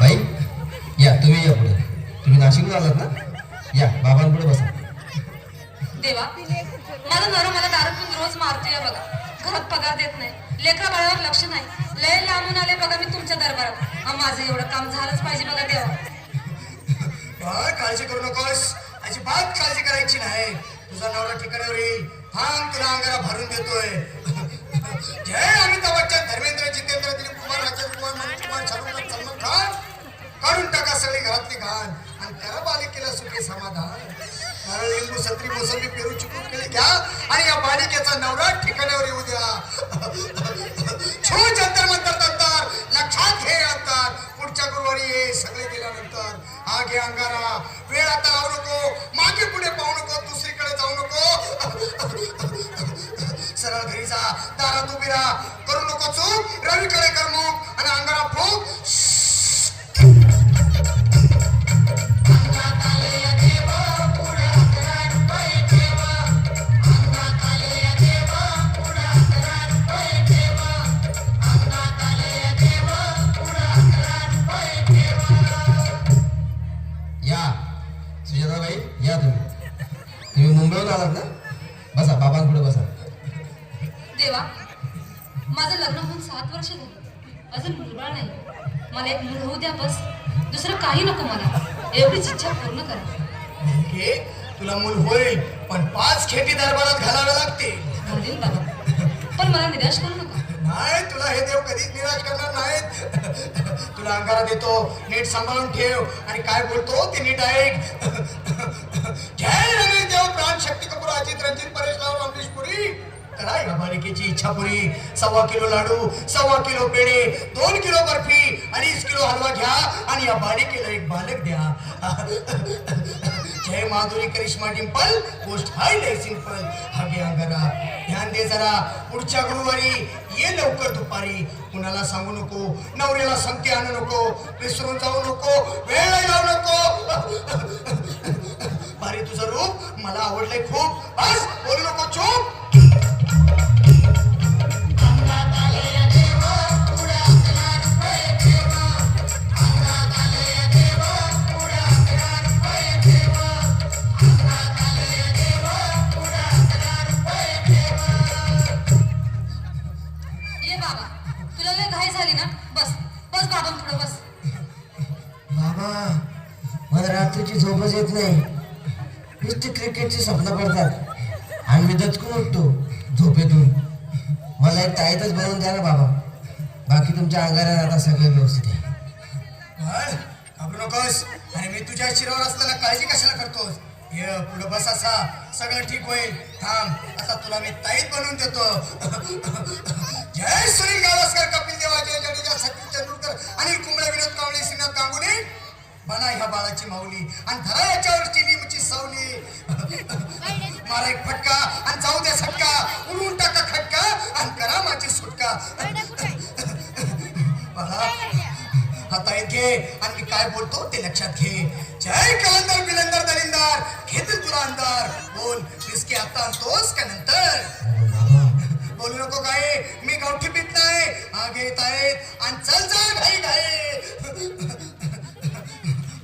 बाई या तुम्ही या पुढे. तुम्ही नाशिकला आलात ना? या बाबांपुढे बसा. देवा माझा नवरा मला दारातून रोज मारतोय बघा. घरात पगार देत नाही. लेखा बाळावर लक्ष नाही. लय लांबून आले बघा मी तुमच्या दरबारात. माझं एवढं काम झालंच पाहिजे बघा देवा. काळजी करू नकोस. अजिबात काळजी करायची नाही. तुझा नवरा ठिकाणावर येईल हा तुला अंगारा भरून देतोय. नारळ लिंबू संत्री मोसंबी पेरू चिकून केली घ्या आणि या बालिकेचा नवरा ठिकाणावर येऊ द्या. छू जंतर मंतर तंतर लक्षात घे अंतर. पुढच्या गुरुवारी ये सगळे गेल्यानंतर. हा घे अंगारा वेळ आता लावू नको. मागे पुढे पाहू नको. दुसरीकडे जाऊ नको. सरळ घरी जा. दारात उभी राहा. या तुम्ही. तुम्ही मुंबईहून आलात ना? बसा बाबांपुढे बसा. देवा माझं लग्न होऊन सात वर्ष झाली. अजून मुलबाळ नाही. मला एक मुलं होऊ द्या बस. दुसरं काही नको मला. एवढीच इच्छा पूर्ण करा. तुला मूल होईल पण पाच खेटी दरबारात घालावे घालीन बाबा. पण मला निराश करू नका. नाही तुला हे देव कधीच निराश करणार नाहीत. तुला अंगारा देतो नीट सांभाळून ठेव. आणि काय बोलतो ते नीट ऐक. जय रमेश देव प्राण शक्ती कपूर अजित परेश राव अमरीश पुरी. करा या बालिकेची इच्छा पुरी. सव्वा किलो लाडू सव्वा किलो पेढे दोन किलो बर्फी अडीच किलो हलवा घ्या आणि या बालिकेला एक बालक द्या. जय माधुरी करिश्मा डिंपल गोष्ट हाय लय सिंपल. हागे अंगारा. ध्यान दे जरा. पुढच्या गुरुवारी ये लवकर दुपारी. कुणाला सांगू नको. नवऱ्याला संगती आणू नको. विसरून जाऊ नको. वेळ लावू नको. मला आवडलंय खूप. बस बोलू नको चूप. ये बाबा तुला लय घाई झाली ना? बस बस बाबा पुढे बस. बाबा मला रात्रीची झोपच येत नाही. नुसती क्रिकेटची स्वप्न पडतात. आणि मी दचकून उठतो झोपेतून. मला एक ताईतच बनवून द्या ना बाबा. बाकी तुमच्या अंगाऱ्यात आता सगळं व्यवस्थित आहे. घाबरू नकोस. आणि मी तुझ्या शिरावर असताना काळजी कशाला करतोस? ये पुढं बस असा. सगळं ठीक होईल. थांब. आता तुला मी ताईत बनवून देतो. जय सुनील गावस्कर कपिल देवा जय जडेजा सचिन तेंडुलकर अनिल कुंबळे विनोद कावळे श्रीनाथ गांगुली. बना ह्या बाळाची माऊली. आणि धरा याच्या मारा एक फटका आणि जाऊ द्या सटका. उडवून टाका खटका आणि करा माझी सुटका. बाळा हाता येत घे आणि मी काय बोलतो ते लक्षात घे. जय कलंदर बिलंदर दलिंदर. घेतील तुला अंदर बोल बिस्के आता आणतोस का नंतर? बोलू नको काय? मी गावठी पीत नाही. आगे येत आहेत आणि चल जा घाई घाई